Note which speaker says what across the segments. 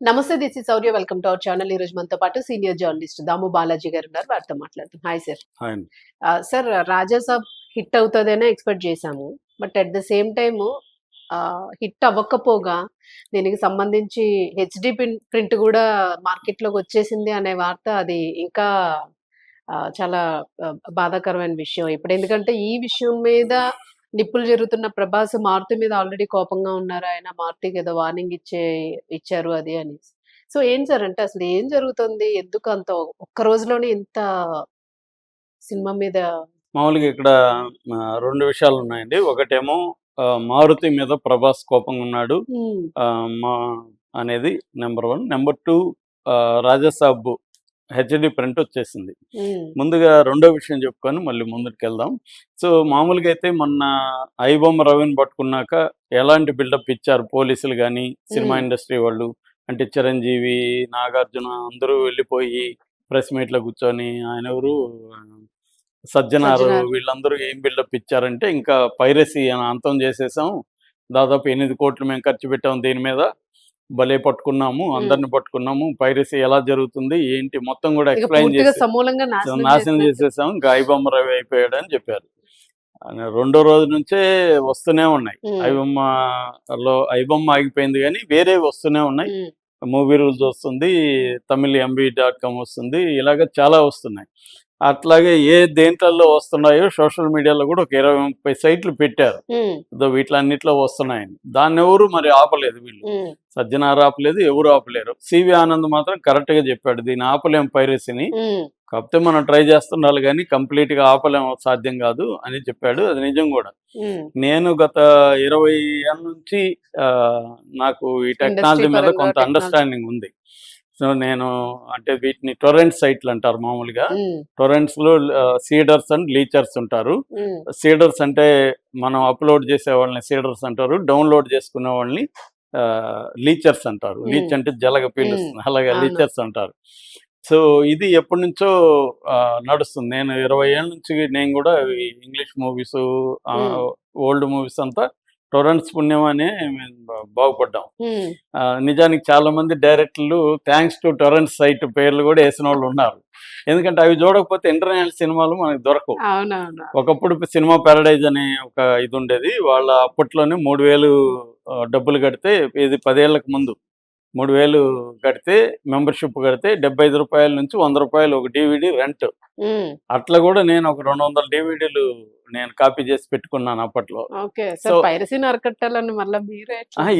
Speaker 1: నమస్తే this is Sourya. Welcome to our channel. ఈ రోజు మనతో పాటు సీనియర్ జర్నలిస్ట్ దాము బాలాజీ గారు ఉన్నారు. వారితో మాట్లాడుతాం hi sir. Sir Rajasaab hit అవుతుందనే ఎక్స్పెక్ట్ చేశాము. But at the same time hit అవ్వకపోగా దీనికి సంబంధించి హెచ్డి ప్రింట్ కూడా మార్కెట్లోకి వచ్చేసింది అనే వార్త అది ఇంకా చాలా బాధాకరమైన విషయం. ఇప్పుడు ఎందుకంటే ఈ విషయం మీద నిప్పులు జరుగుతున్న ప్రభాస్ మారుతి మీద ఆల్రెడీ కోపంగా ఉన్నారు. ఆయన మారుతికి ఏదో వార్నింగ్ ఇచ్చే ఇచ్చారు అది అని సో ఏం సార్ అంటే అసలు ఏం జరుగుతుంది? ఎందుకు అంత ఒక్క రోజులోనే ఇంత సినిమా మీద
Speaker 2: మామూలుగా ఇక్కడ రెండు విషయాలు ఉన్నాయండి. ఒకటేమో మారుతి మీద ప్రభాస్ కోపంగా ఉన్నాడు. మా అనేది number one. Number two Rajasaab HD print వచ్చేసింది. ముందుగా రెండో విషయం చెప్పుకొని మళ్ళీ ముందుకు వెళ్దాం సో మామూలుగా అయితే మొన్న ఐబొమ్మ రవిని పట్టుకున్నాక ఎలాంటి బిల్డప్ ఇచ్చారు పోలీసులు కానీ సినిమా. ఇండస్ట్రీ వాళ్ళు? అంటే చిరంజీవి నాగార్జున అందరూ వెళ్ళిపోయి ప్రెస్ మీట్లో కూర్చొని ఆయన ఎవరు? సజ్జనారు
Speaker 1: సజ్జనారు.
Speaker 2: వీళ్ళందరూ ఏం బిల్డప్ ఇచ్చారంటే ఇంకా పైరసీ అంతం చేసేసాం. దాదాపు ఎనిమిది కోట్లు మేము ఖర్చు పెట్టాం దీని మీద. భలే పట్టుకున్నాము అందరిని పట్టుకున్నాము. పైరసీ ఎలా జరుగుతుంది ఏంటి మొత్తం కూడా ఎక్స్ప్లెయిన్ చేసి
Speaker 1: నాశనం
Speaker 2: నాశనం
Speaker 1: చేసినట్టు.
Speaker 2: చేసేసాం. గాయబొమ్మ రవి అయిపోయాడు అని చెప్పారు రెండో రోజు నుంచే వస్తూనే ఉన్నాయి. ఐబొమ్మలో ఐబొమ్మ ఆగిపోయింది కానీ వేరే వస్తూనే ఉన్నాయి. మూవీ రూల్స్ వస్తుంది తమిళ్ ఎంబీ డాట్ కామ్ వస్తుంది ఇలాగ చాలా వస్తున్నాయి. అట్లాగే ఏ దేంట్లలో వస్తున్నాయో సోషల్ మీడియాలో కూడా ఒక ఇరవై ముప్పై సైట్లు పెట్టారు. వీటిలన్నిట్లో వస్తున్నాయని. దాన్ని ఎవరు మరి ఆపలేదు వీళ్ళు. సజ్జనారు ఆపలేదు ఎవరు ఆపలేరు. సివి ఆనంద్ మాత్రం కరెక్ట్గా చెప్పాడు దీన్ని ఆపలేం పైరసీని. కాకపోతే మనం ట్రై చేస్తుండాలి కానీ కంప్లీట్గా ఆపలేం సాధ్యం కాదు అని చెప్పాడు. అది నిజం కూడా. నేను గత ఇరవై ఏళ్ళ నుంచి నాకు ఈ టెక్నాలజీ మీద కొంత. అండర్స్టాండింగ్ ఉంది. సో నేను అంటే వీటిని టొరెంట్ సైట్లు అంటారు మామూలుగా. టొరెంట్స్లో సీడర్స్ అండ్ లీచర్స్ ఉంటారు. సీడర్స్ అంటే మనం అప్లోడ్ చేసే వాళ్ళని సీడర్స్ అంటారు. డౌన్లోడ్ చేసుకునే వాళ్ళని లీచర్స్ అంటారు. లీచ్ అంటే జలగ పీలుస్తుంది. అలాగే. లీచర్స్ అంటారు. సో ఇది ఎప్పటి నుంచో నడుస్తుంది. నేను ఇరవై ఏళ్ళ నుంచి నేను కూడా ఇంగ్లీష్ మూవీస్. ఓల్డ్ మూవీస్ అంతా టొరెంట్స్ పుణ్యం అనే బాగుపడ్డాం. నిజానికి చాలా మంది డైరెక్టర్లు థ్యాంక్స్ టు టొరెంట్ సైట్ పేర్లు కూడా వేసిన వాళ్ళు ఉన్నారు. ఎందుకంటే అవి చూడకపోతే ఇంటర్నేషనల్ సినిమాలు మనకు దొరకవు. ఒకప్పుడు సినిమా పారడైజ్ అనే ఒక ఇది ఉండేది. వాళ్ళ అప్పట్లోనే మూడు డబ్బులు కడితే ఇది పదేళ్ళకు ముందు. మూడు వేలు కడితే మెంబర్షిప్ కడితే డెబ్బై ఐదు రూపాయల నుంచి వంద రూపాయలు ఒక డివిడి రెంట్. అట్లా కూడా నేను ఒక రెండు వందల డివిడీలు నేను కాపీ చేసి పెట్టుకున్నాను అప్పట్లో.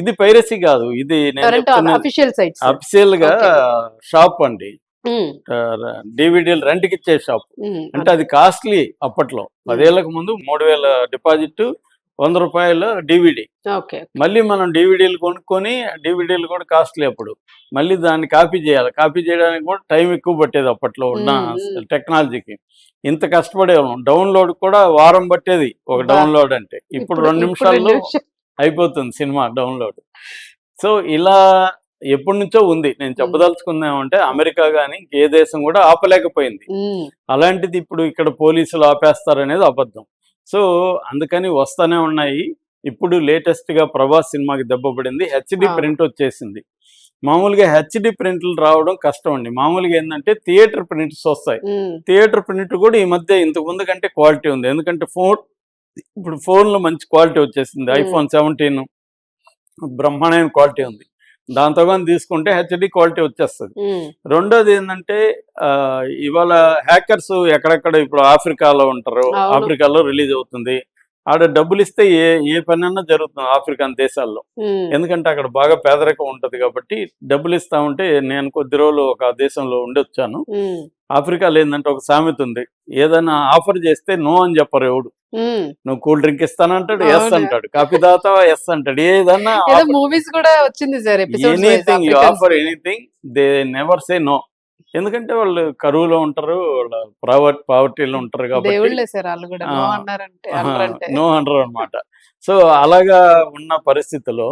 Speaker 2: ఇది పైరసీ కాదు ఇది
Speaker 1: అఫీషియల్గా.
Speaker 2: షాప్ అండి. డివిడీలు రెంట్కి ఇచ్చే షాప్. అంటే అది కాస్ట్లీ అప్పట్లో. పదేళ్ళకు ముందు మూడు వేల డిపాజిట్ వంద రూపాయల డివిడి.
Speaker 1: ఓకే.
Speaker 2: మళ్ళీ మనం డివిడీలు కొనుక్కొని డివిడీలు కూడా కాస్ట్లీ అప్పుడు. మళ్ళీ దాన్ని కాపీ చేయాలి. కాపీ చేయడానికి కూడా టైం ఎక్కువ పట్టేది అప్పట్లో ఉన్న. టెక్నాలజీకి. ఇంత కష్టపడే డౌన్లోడ్ కూడా వారం పట్టేది ఒక. డౌన్లోడ్ అంటే. ఇప్పుడు రెండు నిమిషాల్లో అయిపోతుంది సినిమా డౌన్లోడ్. సో ఇలా ఎప్పటి నుంచో ఉంది. నేను చెప్పదలుచుకుందామంటే అమెరికా కానీ ఏ దేశం కూడా ఆపలేకపోయింది. అలాంటిది ఇప్పుడు ఇక్కడ పోలీసులు ఆపేస్తారనేది అబద్ధం. సో అందుకని వస్తానే ఉన్నాయి. ఇప్పుడు లేటెస్ట్గా ప్రభాస్ సినిమాకి దెబ్బ పడింది. హెచ్డి. ప్రింట్ వచ్చేసింది. మామూలుగా హెచ్డి ప్రింట్లు రావడం కష్టం అండి. మామూలుగా ఏంటంటే థియేటర్ ప్రింట్స్ వస్తాయి. థియేటర్ ప్రింట్ కూడా ఈ మధ్య ఇంతకు ముందు కంటే క్వాలిటీ ఉంది. ఎందుకంటే ఫోన్ ఇప్పుడు ఫోన్లో మంచి క్వాలిటీ వచ్చేసింది. ఐఫోన్ సెవెంటీన్ బ్రహ్మాండమైన క్వాలిటీ ఉంది. దాంతో కానీ తీసుకుంటే హెచ్డి క్వాలిటీ వచ్చేస్తుంది. రెండోది ఏంటంటే ఆ, ఇవాళ హ్యాకర్స్ ఎక్కడెక్కడ ఇప్పుడు ఆఫ్రికాలో ఉంటారు. ఆఫ్రికాలో రిలీజ్ అవుతుంది. ఆడ డబ్బులు ఇస్తే ఏ ఏ పనైనా జరుగుతుంది ఆఫ్రికన్ దేశాల్లో. ఎందుకంటే అక్కడ బాగా పేదరికం ఉంటది కాబట్టి డబ్బులు ఇస్తా ఉంటే నేను కొద్ది రోజులు ఒక దేశంలో ఉండొచ్చాను. ఆఫ్రికాలో ఏంటంటే ఒక సామెత ఉంది. ఏదైనా ఆఫర్ చేస్తే నో అని చెప్పరు ఎవడు. నువ్వు కూల్ డ్రింక్ ఇస్తానంటాడు ఎస్. అంటాడు కాఫీ తాగుతావా ఎస్ అంటాడు ఏదన్నా
Speaker 1: ఏదో మూవీస్ కూడా వచ్చింది sir
Speaker 2: anything you offer anything they never say no ఎందుకంటే వాళ్ళు కరువులో ఉంటారు వాళ్ళ పావర్టీలో ఉంటారు కాబట్టి
Speaker 1: నో
Speaker 2: అంటారు అనమాట సో అలాగా ఉన్న పరిస్థితిలో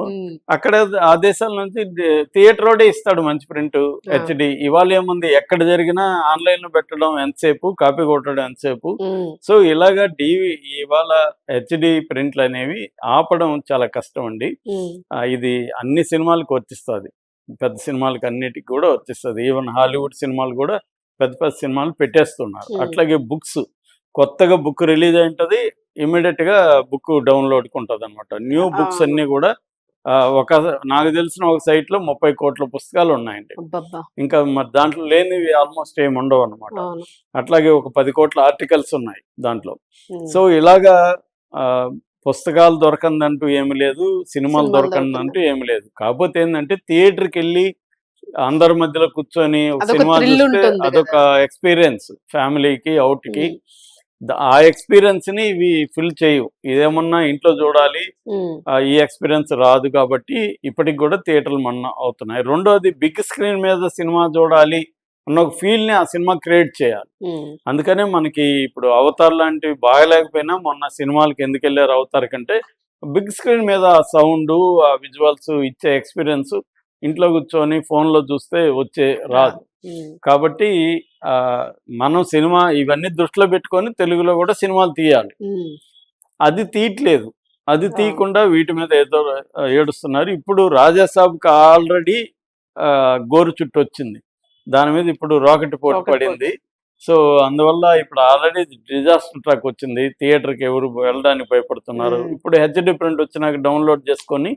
Speaker 2: అక్కడ ఆ దేశాల నుంచి థియేటర్ రోడే ఇస్తాడు మంచి ప్రింట్ హెచ్డి. ఇవాళ ఏముంది? ఎక్కడ జరిగినా ఆన్లైన్లో పెట్టడం ఎంతసేపు కాపీ కొట్టడం ఎంతసేపు. సో ఇలాగా డివి ఇవాళ హెచ్డి ప్రింట్లు అనేవి ఆపడం చాలా కష్టం అండి. ఇది అన్ని సినిమాలకు వర్తిస్తుంది పెద్ద సినిమాలకి అన్నిటికి కూడా వచ్చేస్తుంది. ఈవెన్ హాలీవుడ్ సినిమాలు కూడా పెద్ద పెద్ద సినిమాలు పెట్టేస్తున్నారు.
Speaker 1: Hmm.
Speaker 2: అట్లాగే బుక్స్ కొత్తగా బుక్ రిలీజ్ అయింటది ఇమీడియట్గా బుక్ డౌన్లోడ్ ఉంటుంది అనమాట న్యూ బుక్స్. అన్ని కూడా ఒక నాకు తెలిసిన ఒక సైట్లో ముప్పై కోట్ల పుస్తకాలు ఉన్నాయండి. ఇంకా మరి దాంట్లో లేనివి ఆల్మోస్ట్ ఏమి ఉండవు అనమాట అట్లాగే ఒక పది కోట్ల ఆర్టికల్స్ ఉన్నాయి దాంట్లో.
Speaker 1: ఉమ్.
Speaker 2: సో ఇలాగా ఆ, పుస్తకాలు దొరకందంటూ ఏమి లేదు సినిమాలు దొరకందంటూ ఏమి లేదు. కాకపోతే ఏంటంటే థియేటర్కి వెళ్ళి అందరి మధ్యలో కూర్చొని సినిమా చూస్తే అదొక ఎక్స్పీరియన్స్ ఫ్యామిలీకి అవుట్కి ఆ ఎక్స్పీరియన్స్ని ఇవి ఫిల్ చేయవు. ఇదేమన్నా ఇంట్లో చూడాలి ఈ ఎక్స్పీరియన్స్ రాదు కాబట్టి ఇప్పటికి కూడా థియేటర్లు మన అవుతున్నాయి. రెండోది బిగ్ స్క్రీన్ మీద సినిమా చూడాలి అన్న ఒక ఫీల్ని ఆ సినిమా క్రియేట్ చేయాలి. అందుకనే మనకి ఇప్పుడు అవతార్ లాంటివి బాగలేకపోయినా మొన్న సినిమాలకి ఎందుకు వెళ్ళారు అవతార్ కంటే బిగ్ స్క్రీన్ మీద ఆ సౌండ్ ఆ విజువల్స్ ఇచ్చే ఎక్స్పీరియన్స్ ఇంట్లో కూర్చొని phone లో చూస్తే వచ్చే రాదు. కాబట్టి ఆ, మనం సినిమా ఇవన్నీ దృష్టిలో పెట్టుకొని తెలుగులో కూడా సినిమాలు తీయాలి. అది తీయట్లేదు అది. తీయకుండా వీటి మీద ఏదో ఏడుస్తున్నారు ఇప్పుడు రాజాసాబ్కి ఆల్రెడీ గోరు చుట్టూ వచ్చింది దాని మీద ఇప్పుడు రాకెట్ పోటీ పడింది. సో అందువల్ల ఇప్పుడు ఆల్రెడీ డిజాస్టర్ ట్రాక్ వచ్చింది. థియేటర్కి ఎవరు వెళ్ళడానికి భయపడుతున్నారు. ఇప్పుడు హెచ్డి ప్రింట్ వచ్చినాక డౌన్లోడ్ చేసుకొని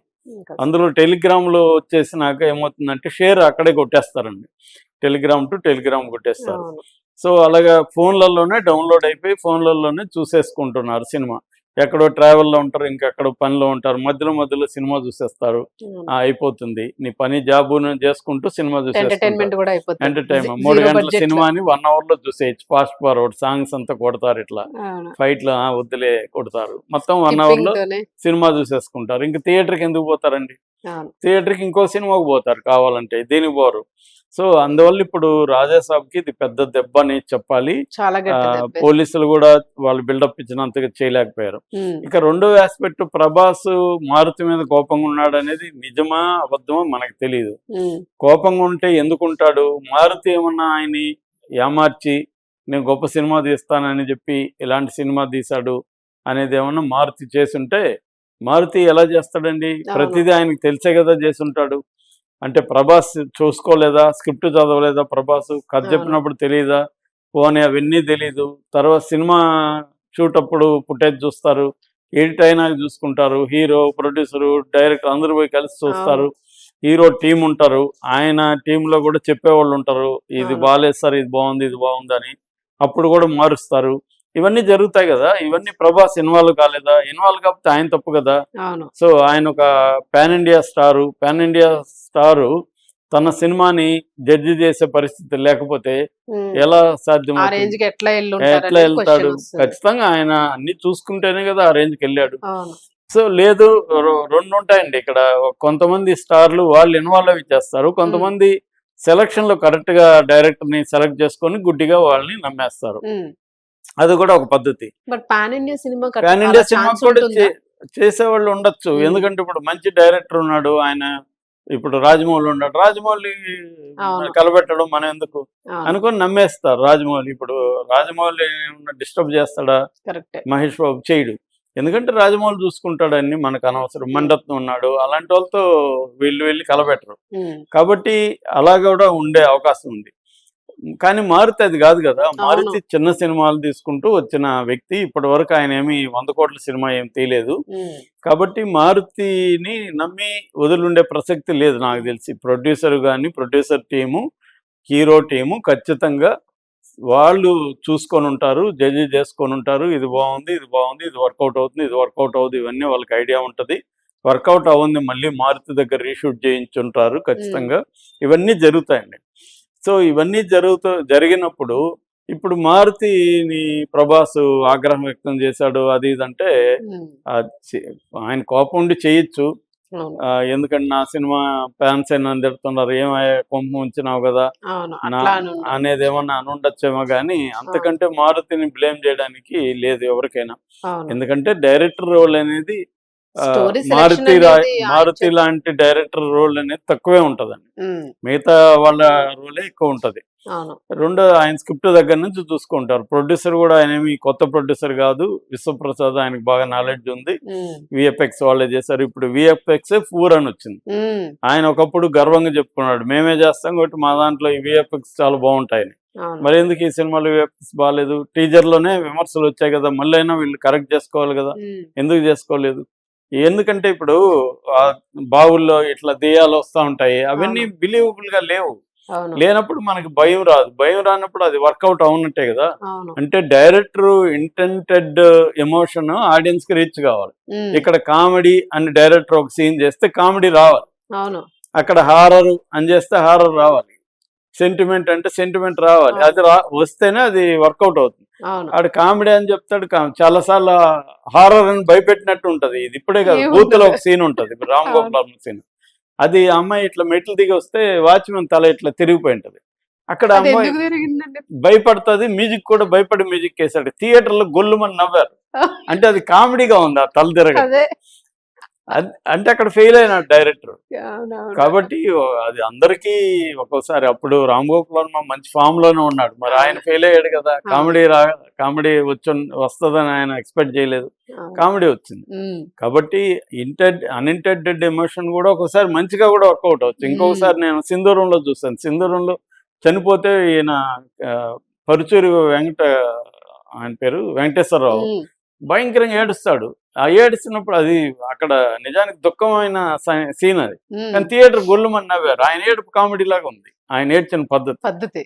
Speaker 2: అందులో టెలిగ్రామ్లో వచ్చేసినాక ఏమవుతుందంటే షేర్ అక్కడే కొట్టేస్తారండి. టెలిగ్రామ్ టు టెలిగ్రామ్ కొట్టేస్తారు. సో అలాగా ఫోన్లలోనే డౌన్లోడ్ అయిపోయి ఫోన్లలోనే చూసేసుకుంటున్నారు సినిమా. ఎక్కడో ట్రావెల్లో ఉంటారు ఇంకెక్కడో పనిలో ఉంటారు మధ్యలో మధ్యలో సినిమా చూసేస్తారు. అయిపోతుంది. నీ పని జాబు చేసుకుంటూ సినిమా చూసేస్తారు ఎంటర్టైన్మెంట్ మూడు గంటల
Speaker 1: లో.
Speaker 2: సినిమాని వన్ అవర్లో చూసేయచ్చు. ఫాస్ట్ ఫార్వర్డ్ సాంగ్స్ అంతా కొడతారు ఇట్లా. ఫైట్లు ఆ, వద్దులే కొడతారు. మొత్తం వన్
Speaker 1: అవర్లో.
Speaker 2: సినిమా చూసేసుకుంటారు. ఇంకా థియేటర్కి ఎందుకు పోతారండి?
Speaker 1: అవును.
Speaker 2: థియేటర్కి ఇంకో సినిమాకు పోతారు కావాలంటే దీనికి పోరు? సో అందువల్ల ఇప్పుడు రాజాసాబ్కి ఇది పెద్ద దెబ్బ అని చెప్పాలి. పోలీసులు కూడా వాళ్ళు బిల్డప్ ఇచ్చినంతగా చేయలేకపోయారు. ఇక రెండో ఆస్పెక్ట్ ప్రభాస్ మారుతి మీద కోపంగా ఉన్నాడు అనేది నిజమా అబద్ధమా మనకు తెలియదు. కోపంగా ఉంటే ఎందుకు ఉంటాడు? మారుతి ఏమన్నా ఆయన్ని ఏమార్చి నేను గొప్ప సినిమా తీస్తానని చెప్పి ఇలాంటి సినిమా తీశాడు అనేది ఏమన్నా మారుతి చేసుంటే మారుతి ఎలా చేస్తాడండి? ప్రతిదీ ఆయనకి తెలిసే కదా చేసుంటాడు అంటే ప్రభాస్ చూసుకోలేదా? స్క్రిప్ట్ చదవలేదా ప్రభాస్? కథ. చెప్పినప్పుడు తెలియదా పోనీ అవన్నీ తెలీదు. తర్వాత సినిమా షూట్ అప్పుడు ఫుటేజ్ చూస్తారు. ఎడిట్ అయినా చూసుకుంటారు. హీరో ప్రొడ్యూసరు డైరెక్టర్ అందరూ పోయి కలిసి చూస్తారు. హీరో టీం ఉంటారు. ఆయన టీమ్లో కూడా చెప్పేవాళ్ళు ఉంటారు. ఇది. బాగాలేదు సార్ ఇది బాగుంది ఇది బాగుంది అని అప్పుడు కూడా మారుస్తారు. ఇవన్నీ జరుగుతాయి కదా. ఇవన్నీ ప్రభాస్ ఇన్వాల్వ్ కాలేదా? ఇన్వాల్వ్ కాకపోతే ఆయన తప్పు కదా. సో ఆయన ఒక pan India star. Pan India star తన సినిమాని జడ్జి చేసే పరిస్థితి లేకపోతే. ఎలా సాధ్యం
Speaker 1: ఎట్లా
Speaker 2: వెళ్తాడు? ఖచ్చితంగా ఆయన అన్ని చూసుకుంటేనే కదా ఆ రేంజ్కి వెళ్ళాడు. సో లేదు రెండు ఉంటాయండి ఇక్కడ. కొంతమంది స్టార్లు వాళ్ళు ఇన్వాల్వ్ అవి చేస్తారు. కొంతమంది సెలక్షన్లో కరెక్ట్గా డైరెక్టర్ని సెలెక్ట్ చేసుకొని గుడ్డిగా వాళ్ళని నమ్మేస్తారు. అది కూడా ఒక పద్ధతి.
Speaker 1: పాన్ ఇండియా సినిమా
Speaker 2: పాన్ ఇండియా సినిమా కూడా చేసేవాళ్ళు ఉండొచ్చు. ఎందుకంటే ఇప్పుడు మంచి డైరెక్టర్ ఉన్నాడు ఆయన ఇప్పుడు రాజమౌళి ఉన్నాడు. రాజమౌళి. కలబెట్టడం మనం ఎందుకు? అనుకొని నమ్మేస్తారు రాజమౌళి. ఇప్పుడు రాజమౌళి డిస్టర్బ్ చేస్తాడా? మహేష్ బాబు చేయడు. ఎందుకంటే రాజమౌళి చూసుకుంటాడు అన్ని మనకు అనవసరం. మండత్నం ఉన్నాడు. అలాంటి వాళ్ళతో వీళ్ళు వెళ్ళి కలబెట్టరు. కాబట్టి అలా కూడా ఉండే అవకాశం ఉంది. కానీ మారుతి అది కాదు. కదా మారుతి చిన్న సినిమాలు తీసుకుంటూ వచ్చిన వ్యక్తి ఇప్పటి వరకు ఆయన ఏమి వంద కోట్ల సినిమా ఏం తీయలేదు. కాబట్టి మారుతిని నమ్మి వదిలిండే ప్రసక్తి లేదు నాకు తెలిసి. ప్రొడ్యూసర్ కానీ ప్రొడ్యూసర్ టీము హీరో టీము ఖచ్చితంగా వాళ్ళు చూసుకొని ఉంటారు జడ్జి చేసుకొని ఉంటారు ఇది బాగుంది ఇది బాగుంది ఇది వర్కౌట్ అవుతుంది ఇది వర్కౌట్ అవుతుంది ఇవన్నీ వాళ్ళకి ఐడియా ఉంటుంది. వర్కౌట్ అవ్వంది మళ్ళీ మారుతి దగ్గర రీషూట్ చేయించుంటారు ఖచ్చితంగా. ఇవన్నీ జరుగుతాయండి. సో ఇవన్నీ జరుగుతూ జరిగినప్పుడు ఇప్పుడు మారుతిని ప్రభాస్ ఆగ్రహం వ్యక్తం చేశాడు అది ఇది అంటే ఆ చి- ఆయన కోపం ఉండి చేయొచ్చు. ఎందుకంటే నా సినిమా ఫ్యాన్స్ అయినా తిడుతున్నారు ఏమయ్యా కొంప ఉంచినావు కదా. అనేది ఏమన్నా అని ఉండొచ్చేమో కానీ అంతకంటే మారుతిని బ్లేమ్ చేయడానికి లేదు ఎవరికైనా. ఎందుకంటే డైరెక్టర్ రోల్ అనేది మారుతి మారుతి లాంటి డైరెక్టర్ రోల్ అనేది తక్కువే ఉంటదండి. మిగతా వాళ్ళ రోలే ఎక్కువ ఉంటది. రెండో ఆయన స్క్రిప్ట్ దగ్గర నుంచి చూసుకుంటారు. ప్రొడ్యూసర్ కూడా ఆయన ఏమి కొత్త ప్రొడ్యూసర్ కాదు. విశ్వప్రసాద్ ఆయనకు బాగా నాలెడ్జ్ ఉంది. విఎఫ్ఎక్స్ వాళ్ళే చేశారు. ఇప్పుడు విఎఫ్ఎక్స్ ఫూర్ అని వచ్చింది. ఆయన ఒకప్పుడు గర్వంగా చెప్పుకున్నాడు. మేమే చేస్తాం కాబట్టి మా దాంట్లో ఈ విఎఫ్ఎక్స్ చాలా బాగుంటాయని. మరి ఎందుకు ఈ సినిమాలో విఎఫ్ఎక్స్ బాగాలేదు? టీజర్లోనే విమర్శలు వచ్చాయి కదా. మళ్ళీ అయినా వీళ్ళు కరెక్ట్ చేసుకోవాలి కదా. ఎందుకు చేసుకోలేదు? ఎందుకంటే ఇప్పుడు బావుల్లో ఇట్లా దెయ్యాలు వస్తూ ఉంటాయి అవన్నీ బిలీవబుల్గా లేవు. లేనప్పుడు మనకి భయం రాదు. భయం రానప్పుడు అది వర్కౌట్ అవునట్టే కదా. అంటే డైరెక్టర్ ఇంటెంటెడ్ ఎమోషన్ ఆడియన్స్కి రీచ్ కావాలి. ఇక్కడ కామెడీ అని డైరెక్టర్ ఒక సీన్ చేస్తే కామెడీ రావాలి. అక్కడ హారర్ అని చేస్తే హారర్ రావాలి. సెంటిమెంట్ అంటే సెంటిమెంట్ రావాలి. అది రా వస్తేనే అది వర్కౌట్ అవుతుంది. ఆడు కామెడీ అని చెప్తాడు చాలా సార్లు హారర్ అని భయపెట్టినట్టు ఉంటది. ఇది ఇప్పుడే కాదు
Speaker 1: ఏముండదు.
Speaker 2: బూత్లో ఒక సీన్ ఉంటది. రామ్ గోపాల్ సీన్ అది అమ్మాయి ఇట్లా మెట్లు దిగి వస్తే వాచ్మెన్ తల ఇట్లా తిరిగిపోయి ఉంటది. అక్కడ అమ్మాయి భయపడుతుంది మ్యూజిక్ కూడా భయపడి మ్యూజిక్ వేసాడు. థియేటర్లో గొల్లుమని నవ్వారు. అంటే అది కామెడీగా ఉంది ఆ తల తిరగ అంటే అక్కడ ఫెయిల్ అయినాడు డైరెక్టర్ కాబట్టి అది అందరికీ ఒక్కోసారి అప్పుడు రామ్ గోపాల్ వర్మ మంచి ఫామ్లోనే ఉన్నాడు. మరి ఆయన ఫెయిల్ అయ్యాడు కదా కామెడీ రా కామెడీ వచ్చి వస్తుందని ఆయన ఎక్స్పెక్ట్ చేయలేదు. కామెడీ వచ్చింది. కాబట్టి ఇంటెడ్ అన్ఇంటెంటెడ్ ఎమోషన్ కూడా ఒకసారి మంచిగా కూడా వర్కౌట్ అవచ్చు ఇంకొకసారి నేను సింధూరంలో చూస్తాను సింధూరంలో చనిపోతే ఈయన పరుచూరి వెంకట ఆయన పేరు వెంకటేశ్వరరావు. భయంకరంగా ఏడుస్తాడు. ఏడుస్తున్నప్పుడు అది అక్కడ నిజానికి దుఃఖమైన సీన్ అది. కానీ థియేటర్ గొల్లుమని నవ్వారు. ఆయన ఏడుపు కామెడీ లాగా ఉంది. ఆయన ఏడ్చిన పద్ధతి.
Speaker 1: పద్ధతి.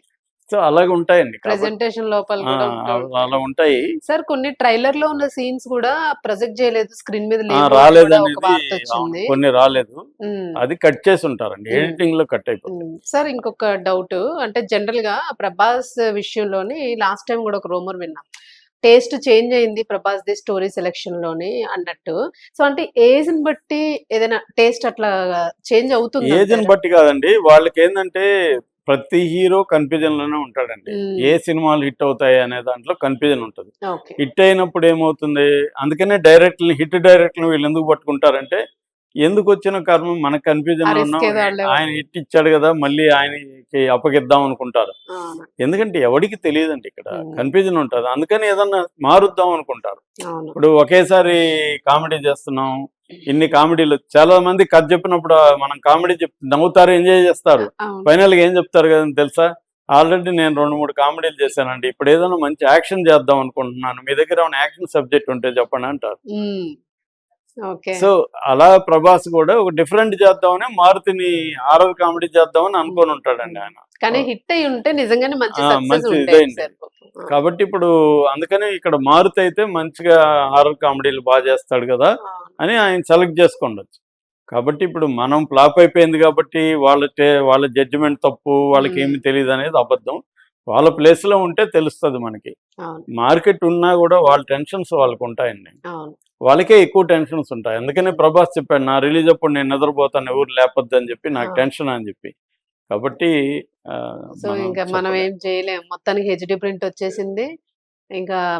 Speaker 2: సో అలాగే ఉంటాయండి కాబట్టి,
Speaker 1: ప్రెజెంటేషన్ లోపల
Speaker 2: అలా-
Speaker 1: ఉంటాయి. సార్ కొన్ని ట్రైలర్లో ఉన్న సీన్స్ కూడా ప్రొజెక్ట్ చేయలేదు. స్క్రీన్ మీద
Speaker 2: రాలేదు అనేది కొన్ని రాలేదు. అది కట్ చేసి ఉంటారండి. ఎడిటింగ్లో కట్ అయిపోతుంది.
Speaker 1: సార్ ఇంకొక డౌట్ అంటే జనరల్గా ప్రభాస్ విషయంలోని లాస్ట్ టైం కూడా ఒక రూమర్ విన్నా. టేస్ట్ చేంజ్ అయింది ప్రభాస్ ది స్టోరీ సెలెక్షన్లోని అన్నట్టు. సో అంటే ఏజ్ని బట్టి ఏదైనా టేస్ట్ అట్లా చేంజ్ అవుతుంది
Speaker 2: ఏజ్ని బట్టి కాదండి. వాళ్ళకి ఏంటంటే ప్రతి హీరో కన్ఫ్యూజన్లోనే ఉంటాడండి. ఏ సినిమాలు హిట్ అవుతాయి అనే దాంట్లో కన్ఫ్యూజన్ ఉంటుంది. హిట్ అయినప్పుడు ఏమవుతుంది? అందుకనే డైరెక్ట్లు హిట్ డైరెక్ట్లు వీళ్ళు ఎందుకు పట్టుకుంటారంటే ఎందుకు వచ్చిన కర్మ? మనకు కన్ఫ్యూజన్ ఉన్నాం. ఆయన హిట్ ఇచ్చాడు కదా మళ్ళీ ఆయనకి అప్పగిద్దాం అనుకుంటారు. ఎందుకంటే ఎవరికి తెలియదండి ఇక్కడ. కన్ఫ్యూజన్ ఉంటుంది. అందుకని ఏదన్నా మారుద్దాం అనుకుంటారు. ఇప్పుడు ఒకేసారి కామెడీ చేస్తున్నాం. ఇన్ని కామెడీలు. చాలా మంది కథ చెప్పినప్పుడు మనం కామెడీ చెప్ నవ్వుతారు ఎంజాయ్ చేస్తారు. ఫైనల్గా ఏం చెప్తారు కదండి తెలుసా? ఆల్రెడీ నేను రెండు మూడు కామెడీలు చేశానండి. ఇప్పుడు ఏదైనా మంచి యాక్షన్ చేద్దాం అనుకుంటున్నాను. మీ దగ్గర ఏమైనా యాక్షన్ సబ్జెక్ట్ ఉంటే చెప్పండి అంటారు. సో అలా ప్రభాస్ కూడా ఒక డిఫరెంట్ చేద్దామని మారుతిని హారర్ కామెడీ చేద్దామని అనుకొని ఉంటాడండి ఆయన
Speaker 1: కానీ హిట్ అయి ఉంటే నిజంగానే మంచి.
Speaker 2: కాబట్టి ఇప్పుడు అందుకనే ఇక్కడ మారుతి అయితే మంచిగా హారర్ కామెడీలు బాగా చేస్తాడు కదా. అని ఆయన సెలెక్ట్ చేసుకుండొచ్చు కాబట్టి ఇప్పుడు మనం ఫ్లాప్ అయిపోయింది కాబట్టి వాళ్ళ వాళ్ళ జడ్జిమెంట్ తప్పు వాళ్ళకి. ఏమి తెలియదు అనేది అబద్ధం వాళ్ళ ప్లేస్లో ఉంటే తెలుస్తుంది మనకి. మార్కెట్ ఉన్నా కూడా వాళ్ళ టెన్షన్స్ వాళ్ళకు ఉంటాయండి. వాళ్ళకే ఎక్కువ టెన్షన్స్ ఉంటాయి. అందుకనే ప్రభాస్ చెప్పాడు నా రిలీజ్ అప్పుడు నేను నిద్రపోతాను ఎవరు లేపొద్దు అని చెప్పి నాకు. టెన్షన్ అని చెప్పి. కాబట్టి
Speaker 1: సో ఇంకా మనం. ఏం చేయలేం. మొత్తానికి హెచ్డి ప్రింట్ వచ్చేసింది. ఇంకా